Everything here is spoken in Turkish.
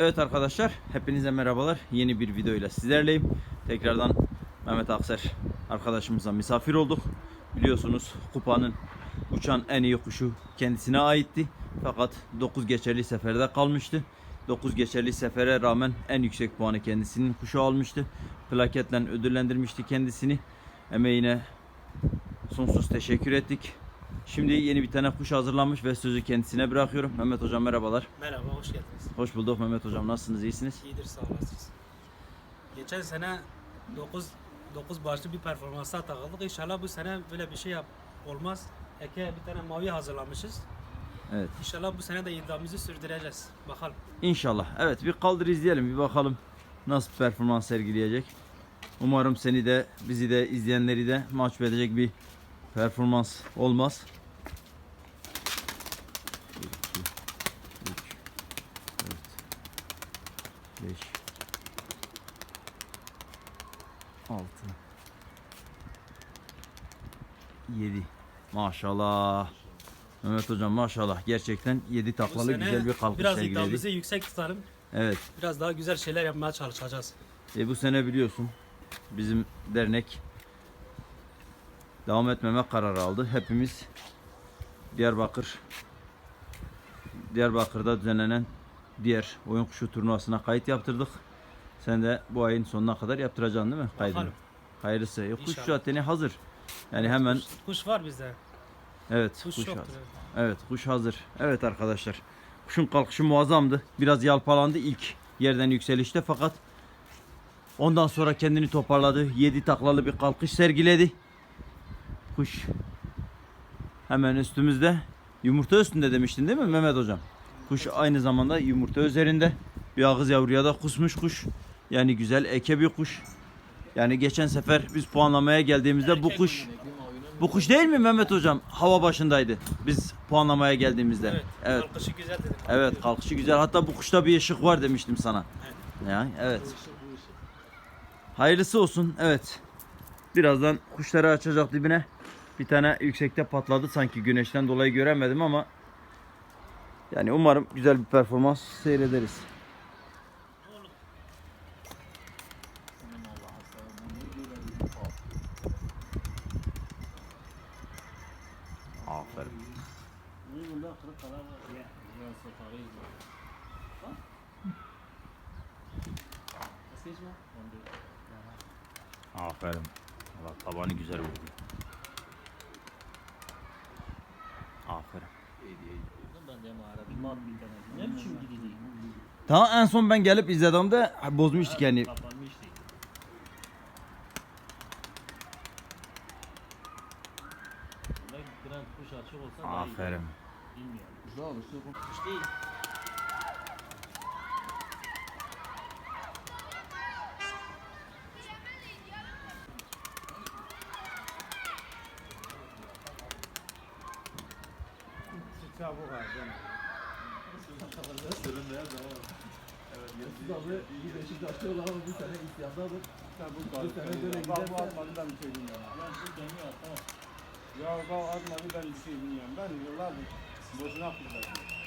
Evet arkadaşlar, hepinize merhabalar. Yeni bir video ile sizlerleyim. Tekrardan Mehmet Akser arkadaşımıza misafir olduk. Biliyorsunuz kupanın uçan en iyi kuşu kendisine aitti. Fakat 9 geçerli seferde kalmıştı. 9 geçerli sefere rağmen en yüksek puanı kendisinin kuşu almıştı. Plaketle ödüllendirmişti kendisini. Emeğine sonsuz teşekkür ettik. Şimdi yeni bir tane kuş hazırlanmış ve sözü kendisine bırakıyorum. Mehmet Hocam merhabalar. Merhaba, hoş geldiniz. Hoş bulduk Mehmet Hocam. Nasılsınız? İyisiniz? İyidir, sağ olasınız. Geçen sene 9 9 başlı bir performansa takıldık. İnşallah bu sene böyle bir şey yap olmaz. Eke bir tane mavi hazırlamışız. Evet. İnşallah bu sene de iddiamızı sürdüreceğiz. Bakalım. İnşallah. Evet bir kaldır izleyelim. Bir bakalım nasıl bir performans sergileyecek. Umarım seni de bizi de izleyenleri de mahcup edecek bir performans olmaz. 1, 2, 3, 4, 5, 6, 7. Maşallah. Mehmet hocam maşallah gerçekten 7 Bu taklalı güzel bir kalkış biraz sergiledi. iddiamızı yüksek tutalım. Evet. Biraz daha güzel şeyler yapmaya çalışacağız. E bu sene biliyorsun bizim dernek devam etmeme kararı aldı. Hepimiz Diyarbakır Diyarbakır'da düzenlenen diğer oyun kuşu turnuvasına kayıt yaptırdık. Sen de bu ayın sonuna kadar yaptıracaksın değil mi kaydını? Bakalım. Hayırlısı. E, kuş zaten hazır. Yani hemen Kuş, kuş var bizde. evet Kuş, kuş hazır. Evet kuş hazır. Evet arkadaşlar. Kuşun kalkışı muazzamdı. Biraz yalpalandı ilk yerden yükselişte fakat ondan sonra kendini toparladı. 7 taklalı bir kalkış sergiledi. Kuş hemen üstümüzde. Yumurta üstünde demiştin değil mi Mehmet hocam? Kuş aynı zamanda yumurta üzerinde. Bir ağız yavruya da kusmuş kuş. Yani güzel eke bir kuş. Yani geçen sefer biz puanlamaya geldiğimizde bu kuş bu kuş değil mi Mehmet hocam? Hava başındaydı. Biz puanlamaya geldiğimizde. Evet. Evet. Kalkışı güzel dedim. Evet, kalkışı güzel. Hatta bu kuşta bir ışık var demiştim sana. Ya, evet. Hayırlısı olsun. Evet. Birazdan kuşları açacak dibine. Bir tane yüksekte patladı sanki güneşten dolayı göremedim ama yani umarım güzel bir performans seyrederiz. Aferin. Aferin. Allah tabanı güzel vurdu. Aferin. Tamam en son ben gelip izlediğimde bozmuştuk yani. Kapanmıştı. Ulan biraz kuş olsa daha iyi. Aferin. Bilmiyorum. Kuş değil. abi iyi Beşiktaşlı olan ama bu sene isyandadır. Bu sene böyle giderse atmadı ben bir şey bilmiyorum. Ya bu dönüyor tamam. Ya bak atmadı ben bir şey bilmiyorum. Ben yıllardır boşuna kutladım.